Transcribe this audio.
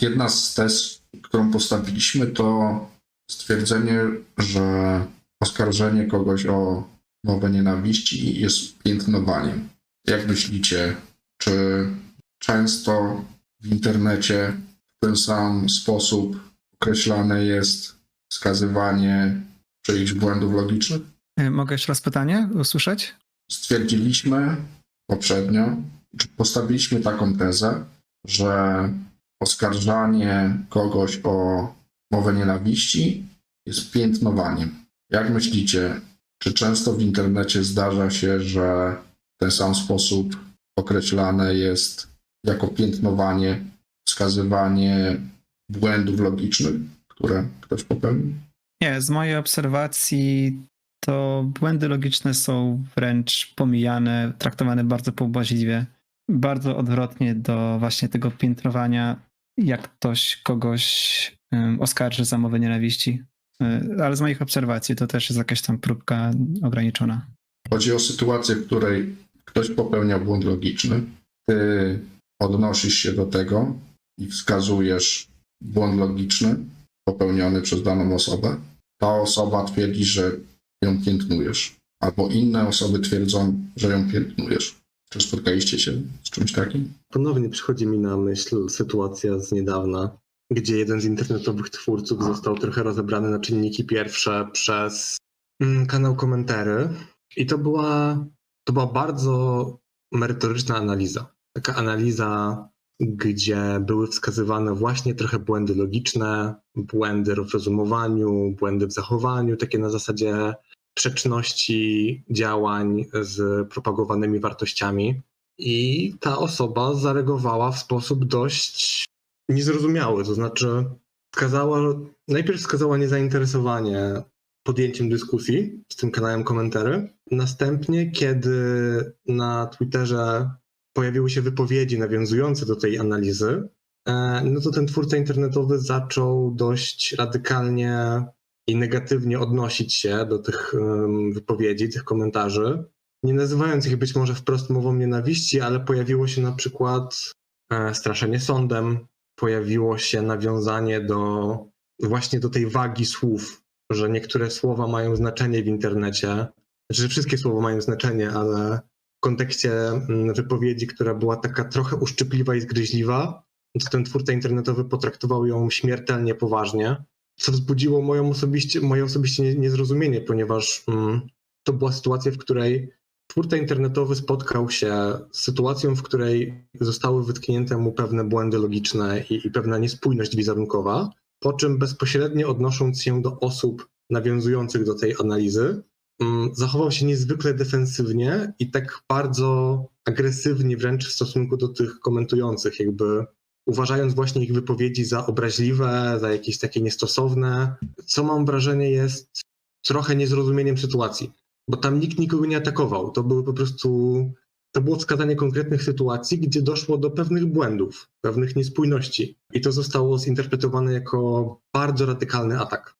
Jedna z tez, którą postawiliśmy, to stwierdzenie, że oskarżenie kogoś o mowę nienawiści jest piętnowaniem. Jak myślicie, czy często w internecie w ten sam sposób określane jest wskazywanie czyichś błędów logicznych? E, Mogę jeszcze raz pytanie usłyszeć? Stwierdziliśmy poprzednio, czy postawiliśmy taką tezę, że oskarżanie kogoś o mowę nienawiści jest piętnowaniem. Jak myślicie, czy często w internecie zdarza się, że w ten sam sposób określane jest jako piętnowanie, wskazywanie błędów logicznych, które ktoś popełnił? Nie, z mojej obserwacji to błędy logiczne są wręcz pomijane, traktowane bardzo pobłażliwie, bardzo odwrotnie do właśnie tego piętnowania, jak ktoś kogoś oskarży za mowę nienawiści. E, Ale z moich obserwacji to też jest jakaś tam próbka ograniczona. Chodzi o sytuację, w której ktoś popełnia błąd logiczny, ty odnosisz się do tego i wskazujesz błąd logiczny popełniony przez daną osobę. Ta osoba twierdzi, że ją piętnujesz, albo inne osoby twierdzą, że ją piętnujesz. Czy spotkaliście się z czymś takim? Ponownie przychodzi mi na myśl sytuacja z niedawna, gdzie jeden z internetowych twórców został trochę rozebrany na czynniki pierwsze przez mm, kanał Komentary. I to była, to była bardzo merytoryczna analiza. Taka analiza, gdzie były wskazywane właśnie trochę błędy logiczne, błędy w rozumowaniu, błędy w zachowaniu, takie na zasadzie sprzeczności działań z propagowanymi wartościami. I ta osoba zareagowała w sposób dość niezrozumiały. To znaczy, wskazała, najpierw wskazała niezainteresowanie podjęciem dyskusji z tym kanałem komentarzy. Następnie, kiedy na Twitterze pojawiły się wypowiedzi nawiązujące do tej analizy, e, no to ten twórca internetowy zaczął dość radykalnie i negatywnie odnosić się do tych wypowiedzi, tych komentarzy nie nazywając ich być może wprost mową nienawiści, ale pojawiło się na przykład e, straszenie sądem, pojawiło się nawiązanie do właśnie do tej wagi słów, że niektóre słowa mają znaczenie w internecie, znaczy, że wszystkie słowa mają znaczenie, ale w kontekście mm, wypowiedzi, która była taka trochę uszczypliwa i zgryźliwa, to ten twórca internetowy potraktował ją śmiertelnie poważnie, co wzbudziło moją osobiście, moje osobiście nie- niezrozumienie, ponieważ mm, to była sytuacja, w której twórca internetowy spotkał się z sytuacją, w której zostały wytknięte mu pewne błędy logiczne i, i pewna niespójność wizerunkowa, po czym bezpośrednio odnosząc się do osób nawiązujących do tej analizy, mm, zachował się niezwykle defensywnie i tak bardzo agresywnie wręcz w stosunku do tych komentujących, jakby uważając właśnie ich wypowiedzi za obraźliwe, za jakieś takie niestosowne, co mam wrażenie jest trochę niezrozumieniem sytuacji bo tam nikt nikogo nie atakował. To były po prostu, to było wskazanie konkretnych sytuacji, gdzie doszło do pewnych błędów, pewnych niespójności. I to zostało zinterpretowane jako bardzo radykalny atak.